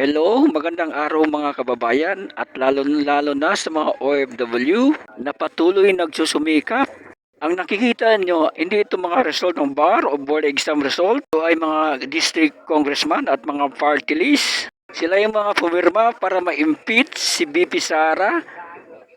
Hello, magandang araw mga kababayan at lalo-lalo na sa mga OFW na patuloy nagsusumikap. Ang nakikita nyo, hindi ito mga result ng bar o board exam result. Ito ay mga district congressman at mga party list. Sila yung mga pumirma para ma-impeach si BP Sara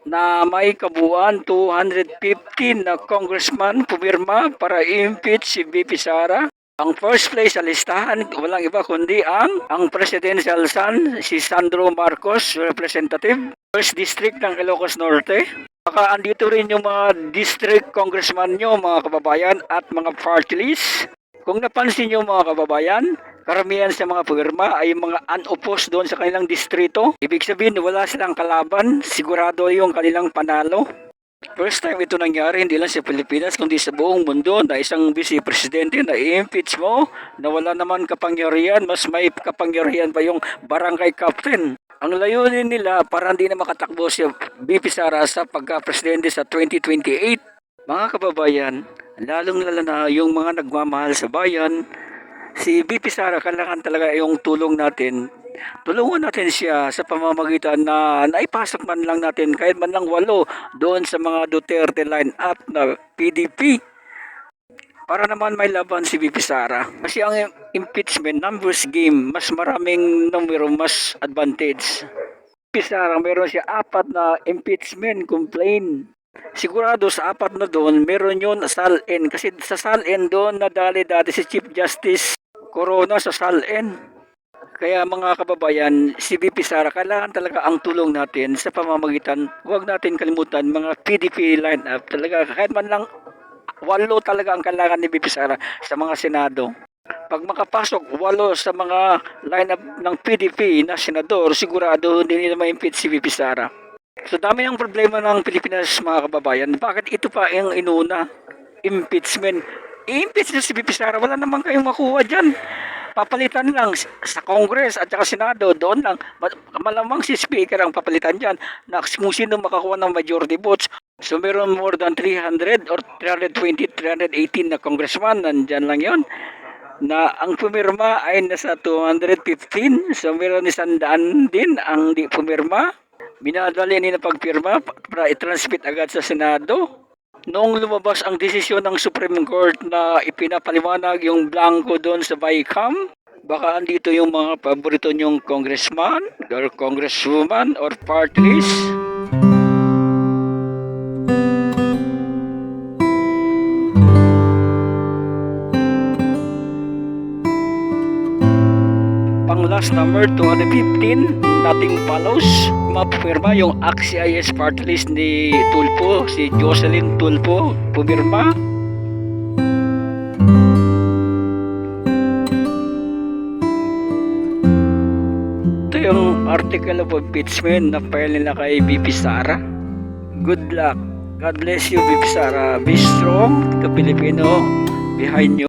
na may kabuuan 215 na congressman pumirma para impeach si BP Sara. Ang first place sa listahan, walang iba kundi ang ang presidential son, si Sandro Marcos, representative, first district ng Ilocos Norte. Baka andito rin yung mga district congressman nyo, mga kababayan, at mga party list. Kung napansin nyo mga kababayan, karamihan sa mga pumirma ay mga unopposed doon sa kanilang distrito. Ibig sabihin, wala silang kalaban, sigurado yung kanilang panalo. First time ito nangyari hindi lang sa Pilipinas kundi sa buong mundo na isang vice presidente na i-impeach mo na wala naman kapangyarihan mas may kapangyarihan pa yung barangay captain. Ang layunin nila para hindi na makatakbo si BP Sara sa pagka-presidente sa 2028. Mga kababayan, lalong lalo na yung mga nagmamahal sa bayan, si BP Sara kailangan talaga yung tulong natin tulungan natin siya sa pamamagitan na naipasok man lang natin kahit man lang walo doon sa mga Duterte line up na PDP para naman may laban si VP Sara. Kasi ang impeachment numbers game, mas maraming numero, mas advantage. VP Sara, meron siya apat na impeachment complaint. Sigurado sa apat na doon, meron yun SALN. Kasi sa SALN doon nadali dati si Chief Justice Corona sa SALN. Kaya mga kababayan, si VP Sara, kailangan talaga ang tulong natin sa pamamagitan, huwag natin kalimutan mga PDP line-up. Talaga, kahit man lang walo talaga ang kailangan ni VP Sara sa mga Senado. Pag makapasok walo sa mga line-up ng PDP na senador, sigurado hindi nila ma-impeach si VP Sara. So dami ang problema ng Pilipinas mga kababayan. Bakit ito pa ang inuna? Impeachment. I-impeach na si VP Sara, wala naman kayong makuha dyan papalitan lang sa Congress at saka Senado, doon lang. Ma- Malamang si Speaker ang papalitan dyan na kung sino makakuha ng majority votes. So meron more than 300 or 320, 318 na congressman, nandyan lang yon na ang pumirma ay nasa 215. So meron isang daan din ang di pumirma. Minadali nila pagpirma para i-transmit agad sa Senado. Noong lumabas ang desisyon ng Supreme Court na ipinapaliwanag yung blanco doon sa BICAM, baka andito yung mga paborito nyong congressman or congresswoman or party list. Pang last number 215, nothing follows. Mapupirma yung AXIS party list ni Tulpo, si Jocelyn Tulpo, pumirma. Ito yung article of impeachment na file nila kay BP Sara. Good luck. God bless you, BP Sara. Be strong. The Filipino behind you.